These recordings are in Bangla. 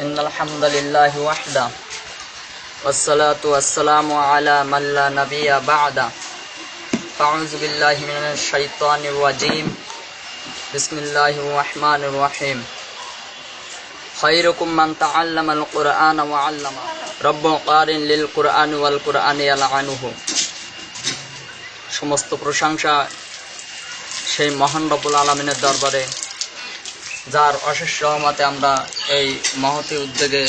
إن الحمد لله وحده والصلاة والسلام على من لا نبي بعده أعوذ بالله من الشيطان الرجيم بسم الله الرحمن الرحيم خيركم من تعلم القرآن وعلمه رب قارن للقرآن والقرآن يلعنه সমস্ত প্রশংসা সেই মহান রব্বুল আলমিনের দরবারে যার অশেষ রহমতে আমরা এই মহতি উদ্যোগে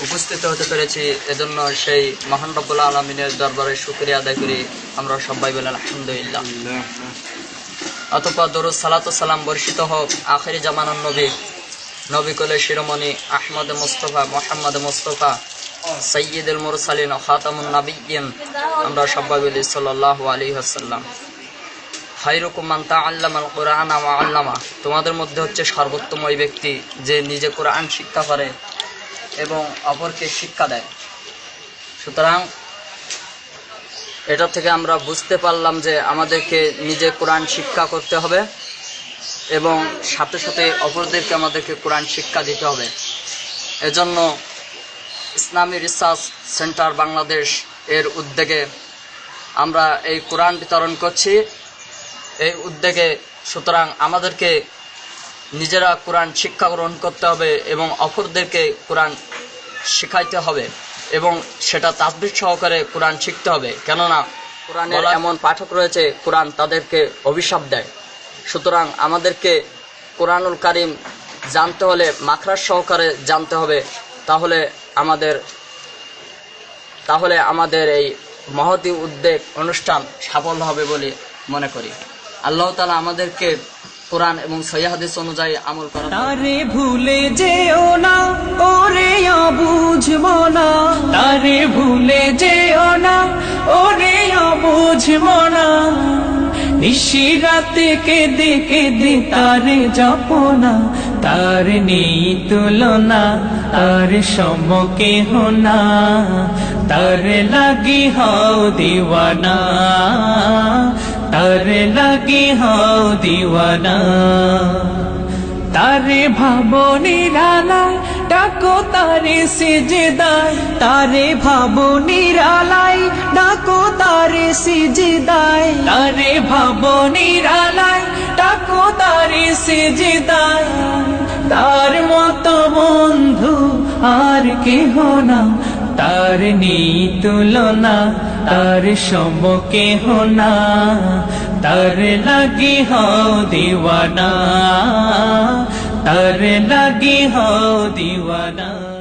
উপস্থিত হতে পেরেছি। এজন্য সেই মহান রব্বুল আলমিনের দরবারে শুক্রিয়া আদায় করি। আমরা সবাই বলেন আলহামদুলিল্লাহ। অতপর দরুদ সালাত সালাম বর্ষিত হোক। আখেরি জামানুন নবী নবী কোলে শিরোমণি আহমদ মুস্তফা, মোহাম্মদ মুস্তফা সৈয়দুল মুরসালিন খাতামুন নাবিয়িন আমরা সবাই বলি সাল্লাল্লাহু আলাইহি ওয়াসাল্লাম। মান তাআল্লামাল কুরআন ওয়া আল্লামা। তোমাদের মধ্যে হচ্ছে সর্বোত্তম ওই ব্যক্তি যে নিজে কোরআন শিক্ষা করে এবং অপরকে শিক্ষা দেয়। সুতরাং এটা থেকে আমরা বুঝতে পারলাম যে আমাদেরকে নিজে কোরআন শিক্ষা করতে হবে এবং সাথে সাথে অপরদেরকে আমাদেরকে কোরআন শিক্ষা দিতে হবে। এজন্য ইসলামী রিসার্চ সেন্টার বাংলাদেশ এর উদ্যোগে আমরা এই কোরআন বিতরণ করছি। এই উদ্যোগে সুতরাং আমাদেরকে নিজেরা কোরআন শিক্ষা গ্রহণ করতে হবে এবং অপরদেরকে কোরআন শেখাইতে হবে এবং সেটা তাসবির সহকারে কোরআন শিখতে হবে। কেননা কোরআনের এমন পাঠক রয়েছে কোরআন তাদেরকে অভিশাপ দেয়। সুতরাং আমাদেরকে কোরআনুল কারিম জানতে হলে মাখরার সহকারে জানতে হবে। তাহলে আমাদের তাহলে আমাদের এই মহতি উদ্যোগ অনুষ্ঠান সাফল্য হবে বলে মনে করি। আল্লাহ তালা আমাদেরকে কোরআন এবং সৈয়াহাদিস অনুযায়ী আমল করা তারে ভুলে যেও না, ওরে বুঝব না তারে ভুলে যেও না, ওরে বুঝব না নিশিরাতে কেঁদে কেঁদে তারে জপনা, তার নেই তুলনা, তার সমকে হোনা। তার লাগি হও দিওয়ানা। তার লাগি হও দিওয়ানা। তারে ভাবো নিরালায় ডাকো তারে সিজদায়। তারে ভাবো নিরালায় ডাকো তারে সিজদায়। তারে ভাবো নিরালায় ডাকো তারে সিজদায়। তার মতো বন্ধু আর কেহ না। তার নেই তুলনা তার সমকে হোনা তার লাগি হও দিওয়ানা তার লাগি হও দিওয়ানা।